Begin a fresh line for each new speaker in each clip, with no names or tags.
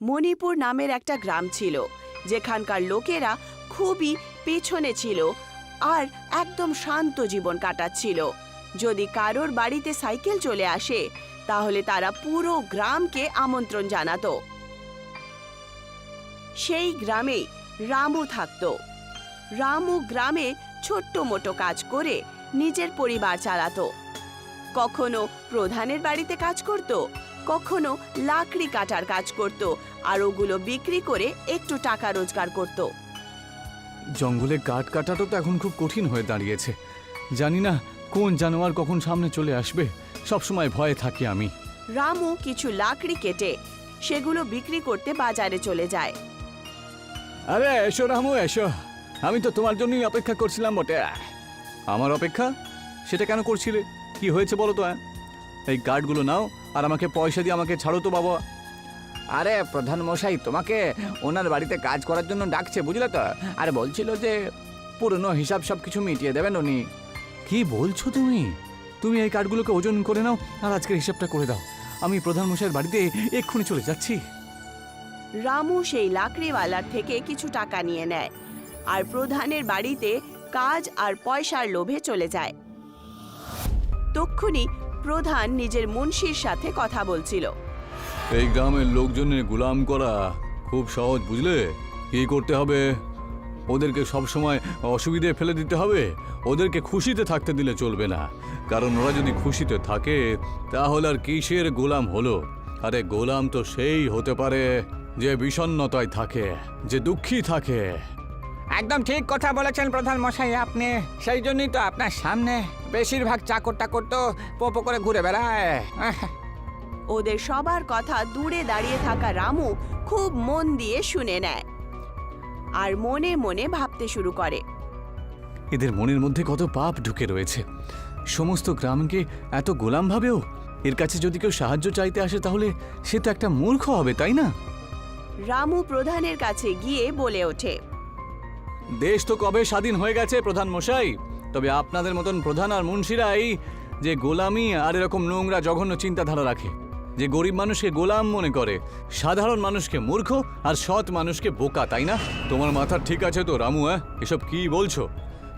মণিপুর নামের একটা গ্রাম ছিল, যেখানকার লোকেরা খুবই পেছনে ছিল আর একদম শান্ত জীবন কাটাচ্ছিল। যদি কারোর বাড়িতে সাইকেল চলে আসে, তাহলে তারা পুরো গ্রামকে আমন্ত্রণ জানাতো। সেই গ্রামেই রামু থাকতো। রামু গ্রামে ছোট্ট মোটো কাজ করে নিজের পরিবার চালাতো। কখনো প্রধানের বাড়িতে কাজ করত কখনো লাকড়ি কাটার কাজ করত আর ওগুলো বিক্রি করে একটু টাকা রোজগার করত।
জঙ্গলে কাঠ কাটাটা তো এখন খুব কঠিন হয়ে দাঁড়িয়েছে। জানি না কোন জানোয়ার কখন সামনে চলে আসবে সবসময় ভয়ে থাকি আমি।
রামু কিছু লাকড়ি কেটে সেগুলো বিক্রি করতে বাজারে চলে যায়।
আরে এসো রামু এসো। আমি তো তোমার জন্যই অপেক্ষা করছিলাম বটে। আমার অপেক্ষা? সেটা কেন করছিলে? কি হয়েছে বলো তো হ্যাঁ? এই কার্ডগুলো নাও আর আমাকে পয়সা দিয়ে আমাকে ছাড়ো তো বাবা।
আরে প্রধান মশাই তোমাকে ওনার বাড়িতে কাজ করার জন্য ডাকছে বুঝলে তো? আর বলছিল যে পুরনো হিসাব সব কিছু মিটিয়ে দেবেন উনি।
কি বলছো তুমি? তুমি এই কার্ডগুলোকে ওজন করে নাও আর আজকের হিসাবটা করে দাও। আমি প্রধান মশাইয়ের বাড়িতে এক্ষুনি চলে যাচ্ছি।
রামু সেই লাকড়িওয়ালার থেকে কিছু টাকা নিয়ে নেয় আর প্রধানের বাড়িতে কাজ আর পয়সার লোভে চলে যায়। তক্ষুনি প্রধান নিজের মুন্সির সাথে কথা বলছিল।
এই গ্রামের লোকজনের গোলাম করা খুব সহজ, বুঝলে? কি করতে হবে? ওদেরকে সব সময় অসুবিধে ফেলে দিতে হবে। ওদেরকে খুশিতে থাকতে দিলে চলবে না। কারণ ওরা যদি খুশিতে থাকে, তাহলে আর কিসের গোলাম হলো? আরে গোলাম তো সেই হতে পারে যে বিষণ্ণতায় থাকে, যে দুঃখী থাকে।
একদম ঠিক কথা বলেছেন প্রধান মশাই আপনি সেই জন্যই তো আপনার সামনে বেশিরভাগ চাকর টাকর তো পোপো করে ঘুরে বেড়ায়। আহ,
ওদের সবার কথা দূরে দাঁড়িয়ে থাকা রামু খুব মন দিয়ে শুনে নেয় আর মনে মনে ভাবতে শুরু করে।
এদের মনের মধ্যে কত পাপ ঢুকে রয়েছে। সমস্ত গ্রামকে এত গোলাম ভাবেও এর কাছে যদি কেউ সাহায্য চাইতে আসে তাহলে সে তো একটা মূর্খ হবে তাই না?
রামু প্রধানের কাছে গিয়ে বলে ওঠে।
দেশ তো কবে স্বাধীন হয়ে গেছে, প্রধান মশাই? তবে আপনাদের মতন প্রধান আর মুন্সিরাই যে গোলামি আর এরকম নোংরা জঘন্য চিন্তাধারা রাখে, যে গরিব মানুষকে গোলাম মনে করে, সাধারণ মানুষকে মূর্খ আর সৎ মানুষকে বোকা, তাই না? তোমার মাথা ঠিক আছে তো, রামু হ্যাঁ এসব কি বলছো?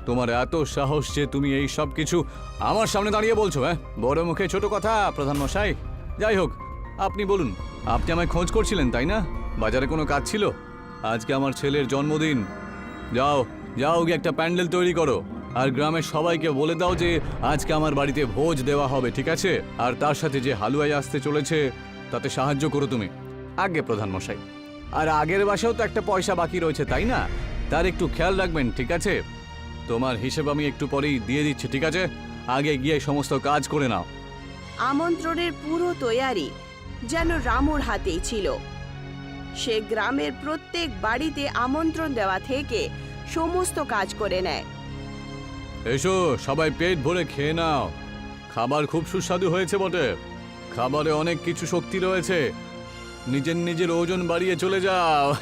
তোমার এত সাহস যে তুমি এই সব কিছু আমার সামনে দাঁড়িয়ে বলছো হ্যাঁ বড় মুখে ছোট কথা, প্রধান মশাই। যাই হোক, আপনি বলুন, আপনি আমায় খোঁজ করছিলেন, তাই না? বাজারে কোনো কাজ ছিল? আজকে আমার ছেলের জন্মদিন। যাও যাও গিয়ে একটা প্যান্ডেল তৈরি করো। আর গ্রামের সবাইকে বলে দাও যে আজকে আমার বাড়িতে ভোজ দেওয়া হবে, ঠিক আছে? আর তার সাথে যে হালুয়াই আসতে চলেছে, তাতে সাহায্য করো তুমি। আগে প্রধান মশাই আর আগের বাসেও তো একটা পয়সা বাকি রয়েছে, তাই না? তার একটু খেয়াল রাখবেন, ঠিক আছে? তোমার হিসেব আমি একটু পরেই দিয়ে দিচ্ছি, ঠিক আছে? আগে গিয়ে সমস্ত কাজ করে নাও।
আমন্ত্রণের পুরো তৈয়ারি যেন রামুর হাতেই ছিল। সে গ্রামের প্রত্যেক বাড়িতে আমন্ত্রণ দেওয়া থেকে সমস্ত কাজ করে নেয়।
এসো সবাই পেট ভরে খেয়ে নাও। খাবার খুব সুস্বাদু হয়েছে বটে। খাবারে অনেক কিছু শক্তি রয়েছে। নিজের নিজের ওজন বাড়িয়ে চলে যাও।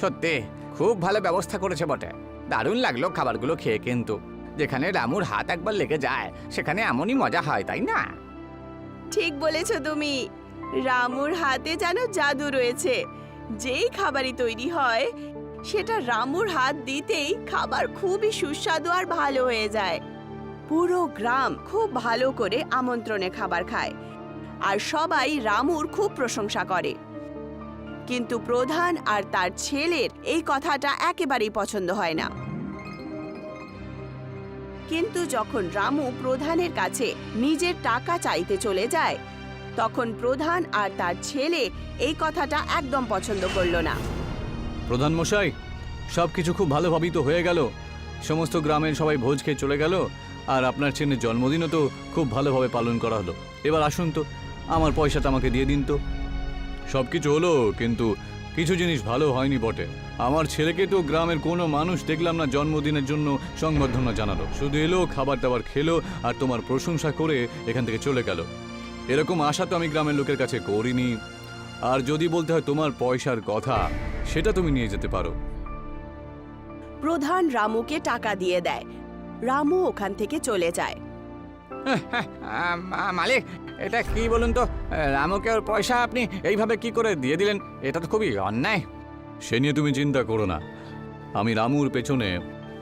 সত্যি খুব ভালো ব্যবস্থা করেছে বটে। দারুণ লাগল খাবারগুলো খেয়ে কিন্তু। যেখানে রামুর হাত একবার লেগে যায় সেখানে এমনই মজা হয় তাই না?
ঠিক বলেছ তুমি। রামুর হাতে যেন জাদু রয়েছে। যেই খাবারই তৈরি হয়, সেটা রামুর হাত দিতেই খাবার খুবই সুস্বাদু আর ভালো হয়ে যায়। পুরো গ্রাম খুব ভালো করে আমন্ত্রণে খাবার খায়, আর সবাই রামুর খুব প্রশংসা করে। কিন্তু প্রধান আর তার ছেলের এই কথাটা একেবারেই পছন্দ হয় না। কিন্তু যখন রামু প্রধানের কাছে নিজের টাকা চাইতে চলে যায় তখন প্রধান আর তার ছেলে এই কথাটা একদম পছন্দ করল না।
প্রধান মশাই, সব কিছু খুব ভালোভাবেই তো হয়ে গেল। সমস্ত গ্রামের সবাই ভোজ খেয়ে চলে গেল আর আপনার ছেলের জন্মদিনও তো খুব ভালোভাবে পালন করা হলো। এবার আসুন তো, আমার পয়সাটা আমাকে দিয়ে দিন তো। সব কিছু হলো, কিন্তু কিছু জিনিস ভালো হয়নি বটে। আমার ছেলেকে তো গ্রামের কোনো মানুষ দেখলাম না জন্মদিনের জন্য সংবর্ধনা জানালো। শুধু এলো, খাবার দাবার খেলো আর তোমার প্রশংসা করে এখান থেকে চলে গেল। এরকম আশা তো আমি গ্রামের লোকের কাছে করিনি। আর যদি বলতে হয় তোমার পয়সার কথা সেটা তুমি নিয়ে যেতে পারো।
প্রধান রামুকে টাকা দিয়ে দেয়। রামু ওখান থেকে চলে যায়।
মালিক এটা কি বলুন তো? রামুকে ওর পয়সা আপনি এইভাবে কি করে দিয়ে দিলেন? এটা তো খুবই অন্যায়।
সে নিয়ে তুমি চিন্তা করো না। আমি রামুর পেছনে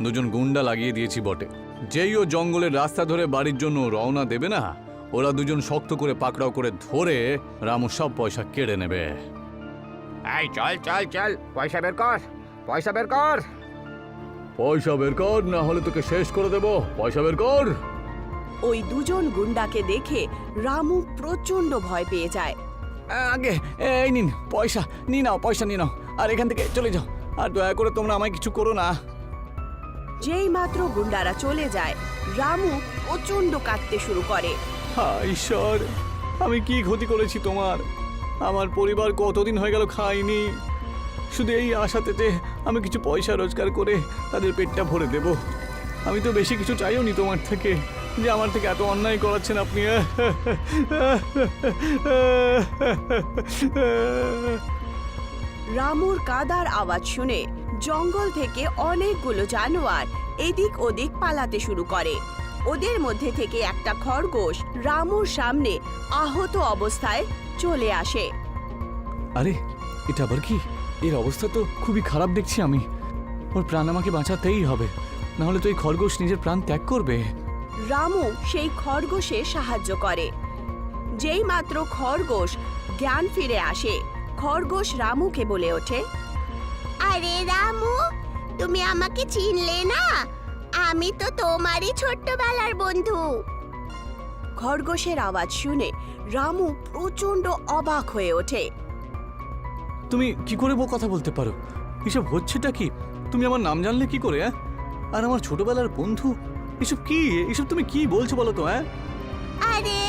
দুজন গুন্ডা লাগিয়ে দিয়েছি বটে। যেই ও জঙ্গলের রাস্তা ধরে বাড়ির জন্য রওনা দেবে না ওরা দুজন শক্ত করে পাকড়াও করে ধরে রামু সব পয়সা কেড়ে নেবে।
এই চল চল চল পয়সা বের কর পয়সা বের কর।
পয়সা বের কর না হলে তোকে শেষ করে দেব। পয়সা বের কর।
ওই দুজন গুন্ডাকে দেখে রামু প্রচণ্ড ভয় পেয়ে যায়।
আগে এই নিন পয়সা নিয়ে নাও পয়সা নিয়ে নাও আর এখান থেকে চলে যাও আর দয়া করে তোমরা আমায় কিছু করো না।
যেই মাত্র গুন্ডারা চলে যায় রামু প্রচণ্ড কাঁদতে শুরু করে।
ঈশ্বর, আমি কি ক্ষতি করেছি তোমার? আমার পরিবার কতদিন হয়ে গেল খাইনি শুধু এই আশাতে যে আমি কিছু পয়সা রোজগার করে তাদের পেটটা ভরে দেব। আমি তো বেশি কিছু চাইও নি তোমার থেকে, যে আমার থেকে এত অন্যায় করাচ্ছেন আপনি।
রামুর কাদার আওয়াজ শুনে জঙ্গল থেকে অনেকগুলো জানোয়ার এদিক ওদিক পালাতে শুরু করে। ওদের মধ্যে থেকে একটা খরগোশ রামুর সামনে আহত অবস্থায় চলে আসে।
আরে এটা আবার কি? এর অবস্থা তো খুবই খারাপ দেখছি আমি। ওর প্রাণ আমাকে বাঁচাতেই হবে। নাহলে তো এই খরগোশ নিজের প্রাণ ত্যাগ করবে।
রামু সেই খরগোশে সাহায্য করে। যেই মাত্র খরগোশ জ্ঞান ফিরে আসে খরগোশ রামুকে বলে ওঠে আরে রামু তুমি আমাকে চিনলে না? আমি তো তোমারই ছোট্টবেলার বন্ধু। খরগোশের আওয়াজ শুনে রামু প্রচণ্ড অবাক হয়ে ওঠে।
তুমি কি করে বো কথা বলতে পারো? এসব হচ্ছেটা কি? তুমি আমার নাম জানলে কি করে হ্যাঁ? আর আমার ছোটবেলার বন্ধু এসব কি? এসব তুমি কি বলছো বলো তো হ্যাঁ?
আরে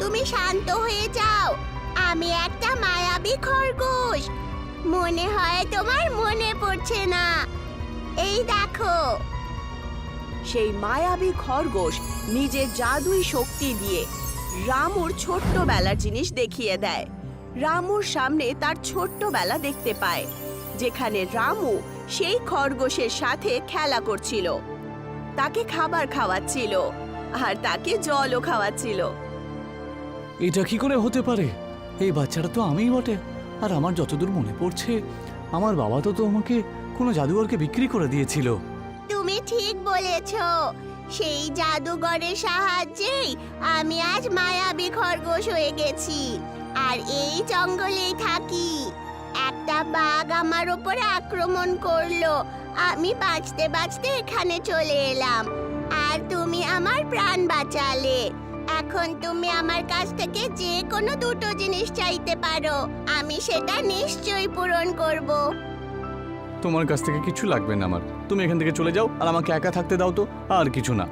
তুমি শান্ত হয়ে যাও। আমি একটা মায়াবী খরগোশ। মনে হয় তোমার মনে পড়ছে না। এই দেখো। সেই মায়াবী খরগোশ নিজের জাদুই শক্তি দিয়ে রামুর ছোট্টবেলার জিনিস দেখিয়ে দেয়। রামুর সামনে তার ছোট্টবেলা দেখতে পায়, যেখানে রামু সেই খরগোশের সাথে খেলা করছিল। তাকে খাবার খাওয়াচ্ছিল আর তাকে জলও খাওয়াচ্ছিল।
এটা কি করে হতে পারে? এই বাচ্চাটা তো আমিই বটে। আর আমার যতদূর মনে পড়ছে, আমার বাবা তো তো আমাকে কোনো জাদুঘরকে বিক্রি করে দিয়েছিল।
তুমি ঠিক বলেছ। সেই জাদুঘরের সাহায্যেই আমি আজ মায়াবী খরগোশ হয়ে গেছি। আর এই জঙ্গলেই থাকি। একটা বাঘ আমার উপরে আক্রমণ করল। আমি বাঁচতে বাঁচতে এখানে চলে এলাম। আর তুমি আমার প্রাণ বাঁচালে। এখন তুমি আমার কাছ থেকে যে কোনো দুটো জিনিস চাইতে পারো। আমি সেটা নিশ্চয়ই পূরণ করব।
তোমার কাছ থেকে কিছু লাগবে না আমার। তুমি এখান থেকে চলে যাও আর আমাকে একা থাকতে দাও তো আর কিছু না।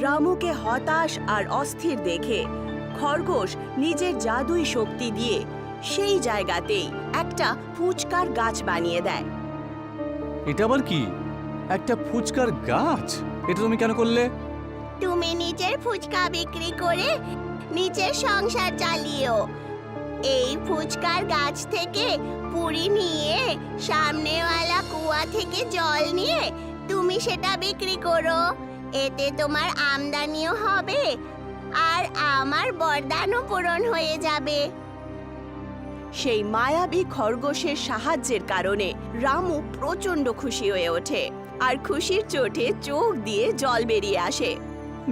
রামুকে হতাশ আর অস্থির দেখে খরগোশ নিজের জাদুই শক্তি দিয়ে সেই জায়গাতেই একটা ফুচকার গাছ বানিয়ে দেয়।
এটা আবার কি? একটা ফুচকার গাছ? এটা তুমি কেন করলে?
তুমি নিজের ফুচকা বিক্রি করে নিজের সংসার চালিও এই ফুচকার গাছ থেকে পুরি নিয়ে সামনেওয়ালা কুয়া থেকে জল নিয়ে তুমি সেটা বিক্রি করো। এতে তোমার আমদানিও হবে আর আমার বরদানও পূরণ হয়ে যাবে। সেই মায়াবী খরগোশের সাহায্যের কারণে রামু প্রচণ্ড খুশি হয়ে ওঠে আর খুশির চোটে চোখ দিয়ে জল বেরিয়ে আসে।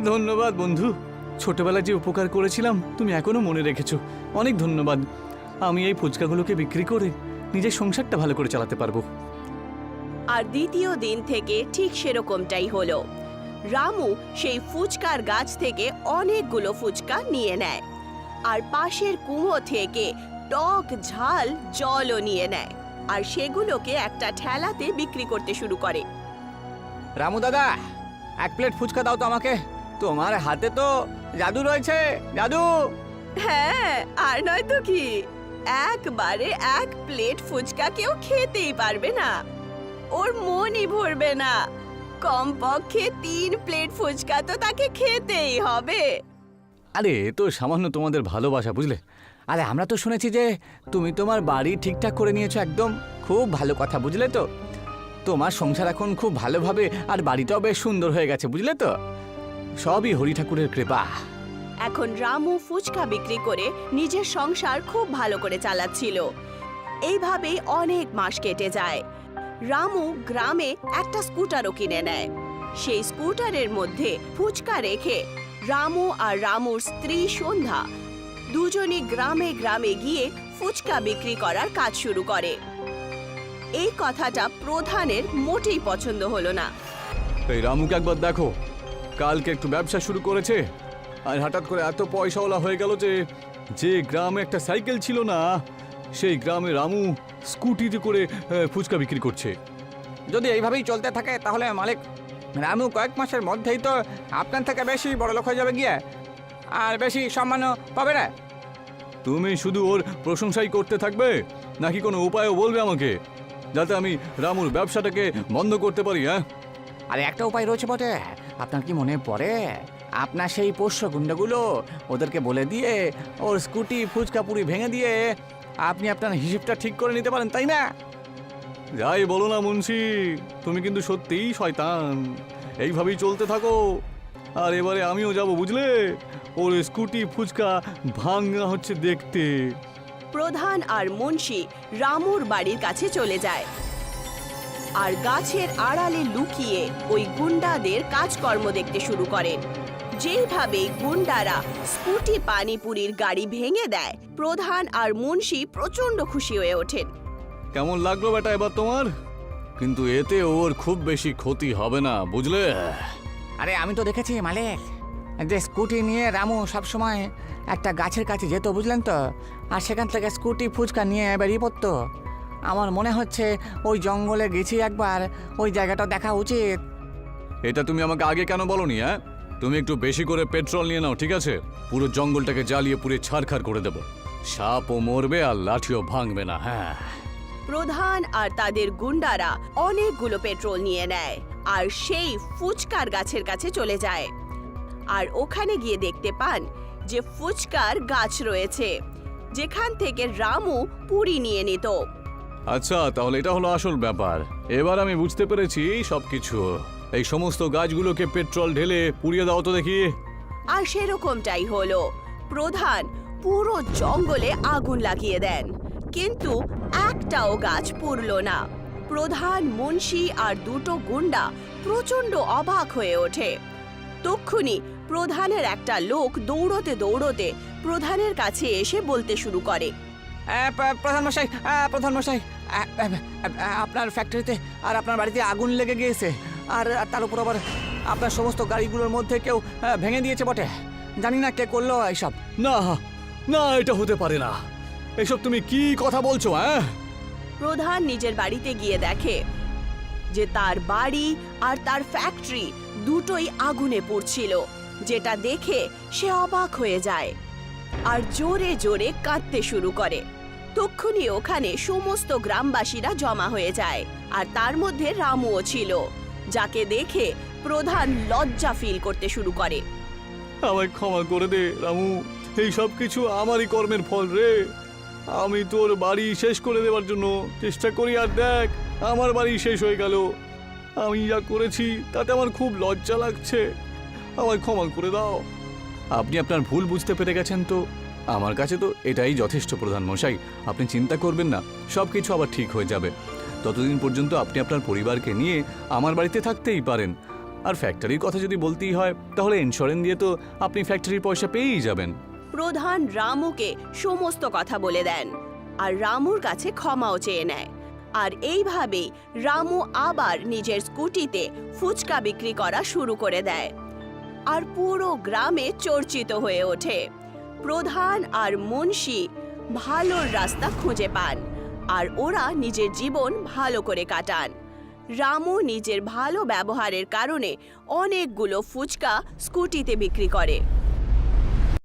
ধন্যবাদ বন্ধু। ছোটবেলায় যে উপকার করেছিলাম তুমি এখনও মনে রেখেছো। অনেক ধন্যবাদ। আমি এই ফুচকাগুলোকে বিক্রি করে নিজের সংসারটা ভালো করে চালাতে পারব।
আর দ্বিতীয় দিন থেকে ঠিক সেরকমটাই হলো। রামু সেই ফুচকার গাছ থেকে অনেকগুলো ফুচকা নিয়ে নেয়। আর পাশের কুয়ো থেকে টক ঝাল জলও নিয়ে নেয়। আর সেগুলোকে একটা ঠেলাতে বিক্রি করতে শুরু করে।
রামু দাদা এক প্লেট ফুচকা দাও তো আমাকে। তোমার হাতে তো জাদু রয়েছে জাদু।
হ্যাঁ আর নয় তো কি? একবারে এক প্লেট ফুচকা কেউ খেতেই পারবে না। ওর মনই ভরবে না। কমপক্ষে তিন প্লেট ফুচকা তো তাকে খেতেই হবে।
আরে তো সামান্য তোমাদের ভালোবাসা, বুঝলে?
আরে, আমরা তো শুনেছি যে তুমি তোমার বাড়ি ঠিকঠাক করে নিয়েছো একদম। খুব ভালো কথা, বুঝলে তো? তোমার সংসার এখন খুব ভালোভাবে আর বাড়িটাও বেশ সুন্দর হয়ে গেছে, বুঝলে তো?
সবই হরি ঠাকুরের কৃপা।
এখন রামু ফুচকা বিক্রি করে নিজের সংসার খুব ভালো করে চালাচ্ছিল। এইভাবেই অনেক মাস কেটে যায়। রামু গ্রামে একটা স্কুটারও কিনে নেয়। সেই স্কুটারের মধ্যে ফুচকা রেখে রামু আর রামুর স্ত্রী সন্ধ্যা দুজনই গ্রামে গ্রামে গিয়ে ফুচকা বিক্রি করার কাজ শুরু করে। এই কথাটা প্রধানের মোটেই পছন্দ হলো না।
এই রামুকে একবার দেখো। কালকে একটু ব্যবসা শুরু করেছে। আর হঠাৎ করে এত পয়সাওয়ালা হয়ে গেল যে যে গ্রামে একটা সাইকেল ছিল না সেই গ্রামে রামু স্কুটিতে করে আহ, ফুচকা বিক্রি করছে।
যদি এইভাবেই চলতে থাকে তাহলে মালিক রামু কয়েক মাসের মধ্যেই তো আপনার থেকে বেশি বড় লোক হয়ে যাবে গিয়ে। আর বেশি সম্মানও পাবে না।
তুমি শুধু ওর প্রশংসাই করতে থাকবে নাকি কোনো উপায়ও বলবে আমাকে যাতে আমি রামুর ব্যবসাটাকে বন্ধ করতে পারি হ্যাঁ?
আরে একটা উপায় রয়েছে বটে আপনার কি মনে পড়ে? আপনার সেই পোষ্য গুন্ডাগুলো ওদেরকে বলে দিয়ে ওর স্কুটি ফুচকা পুরি ভেঙে দিয়ে আপনি আপনার হিসেবটা ঠিক করে নিতে পারেন তাই না?
যাই বলো না মুন্সি তুমি কিন্তু সত্যিই শয়তান। এইভাবেই চলতে থাকো। আর এবারে আমিও যাব বুঝলে? ওর স্কুটি ফুচকা ভাঙা হচ্ছে দেখতে।
প্রধান আর মুন্সি রামুর বাড়ির কাছে চলে যায়। আর গাছের আড়ালে লুকিয়ে ওই গুন্ডাদের কাজকর্ম দেখতে শুরু করেন যেইভাবে গুন্ডারা স্কুটি পানিপুরির গাড়ি ভেঙে দেয় প্রধান আর মুন্সি প্রচণ্ড খুশি হয়ে ওঠেন।
কেমন লাগল বেটা এবার তোমার? কিন্তু এতে ওর খুব বেশি ক্ষতি হবে না বুঝলে?
আরে আমি তো দেখেছি মালিক যে স্কুটি নিয়ে রামু সবসময় একটা গাছের কাছে যেত বুঝলেন তো? আর সেখান থেকে স্কুটি ফুচকা নিয়ে বেরিয়ে পড়তো। আমার মনে হচ্ছে ওই জঙ্গলে গেছি একবার ওই জায়গাটা দেখা উচিত।
এটা তুমি আমাকে আগে কেন বলনি হ্যাঁ? তুমি একটু বেশি করে পেট্রোল নিয়ে নাও ঠিক আছে? পুরো জঙ্গলটাকে জ্বালিয়ে পুরে ছারখার করে দেবো। সাপও মরবে আর লাঠিও ভাঙবে না হ্যাঁ।
প্রধান আর তাদের গুন্ডারা অনেকগুলো পেট্রোল নিয়ে নেয় আর সেই ফুচকার গাছের কাছে চলে যায়। আর ওখানে গিয়ে দেখতে পান যে ফুচকার গাছ রয়েছে যেখান থেকে রামু পুরি নিয়ে নিত।
আচ্ছা তাহলে এটা হলো আসল ব্যাপার। এবার আমি বুঝতে পেরেছি সবকিছু। এই সমস্ত গাছগুলোকে পেট্রোল ঢেলে পুড়িয়ে দাও তো দেখি।
আর সেরকমটাই হলো। প্রধান পুরো জঙ্গলে আগুন লাগিয়ে দেন। কিন্তু একটাও গাছ পুড়ল না। প্রধান মুন্সি আর দুটো গুন্ডা প্রচণ্ড অবাক হয়ে ওঠে। তক্ষুনি প্রধানের একটা লোক দৌড়তে দৌড়তে প্রধানের কাছে এসে বলতে শুরু করে।
প্রধান মশাই প্রধান মশাই আপনার ফ্যাক্টরিতে আর আপনার বাড়িতে আগুন লেগে গিয়েছে। আর তার উপর আবার আপনার সমস্ত গাড়িগুলোর মধ্যে কেউ ভেঙে দিয়েছে বটে। জানি না কে করল এইসব।
না না এটা হতে পারে না। এসব তুমি কি কথা বলছো হ্যাঁ?
প্রধান নিজের বাড়িতে গিয়ে দেখে যে তার বাড়ি আর তার ফ্যাক্টরি দুটোই আগুনে পুড়ছিল যেটা দেখে সে অবাক হয়ে যায় আর জোরে জোরে কাঁদতে শুরু করে। তক্ষুনি ওখানে সমস্ত গ্রামবাসীরা জমা হয়ে যায় আর তার মধ্যে রামুও ছিল। যাকে দেখে প্রধান লজ্জা ফিল করতে শুরু করে।
আমায় ক্ষমা করে দে রামু। এই সব কিছু আমারই কর্মের ফল রে। আমি তোর বাড়ি শেষ করে দেওয়ার জন্য চেষ্টা করি আর দেখ আমার বাড়ি শেষ হয়ে গেল। আমি যা করেছি তাতে আমার খুব লজ্জা লাগছে। আমায় ক্ষমা করে দাও। আপনি আপনার ভুল বুঝতে পেরে গেছেন তো? আমার কাছে তো এটাই যথেষ্ট প্রধান মশাই। আপনি চিন্তা করবেন না সব কিছু আবার ঠিক হয়ে যাবে। ততদিন পর্যন্ত আপনি আপনার পরিবারকে নিয়ে আমার বাড়িতে থাকতেই পারেন। আর ফ্যাক্টরির কথা যদি বলতেই হয়, তাহলে ইন্স্যুরেন্স দিয়ে তো আপনি ফ্যাক্টরির পয়সা পেয়েই যাবেন।
প্রধান রামুকে সমস্ত কথা বলে দেন, আর রামুর কাছে ক্ষমাও চেয়ে নেয়। আর এইভাবেই রামু আবার নিজের স্কুটিতে ফুচকা বিক্রি করা শুরু করে দেয়, আর পুরো গ্রামে চর্চিত হয়ে ওঠে। প্রধান আর মুন্সি ভালোর রাস্তা খুঁজে পান। আর ওরা নিজের জীবন ভালো করে কাটান। রামু নিজের ভালো ব্যবহারের কারণে অনেকগুলো ফুচকা স্কুটিতে বিক্রি করে।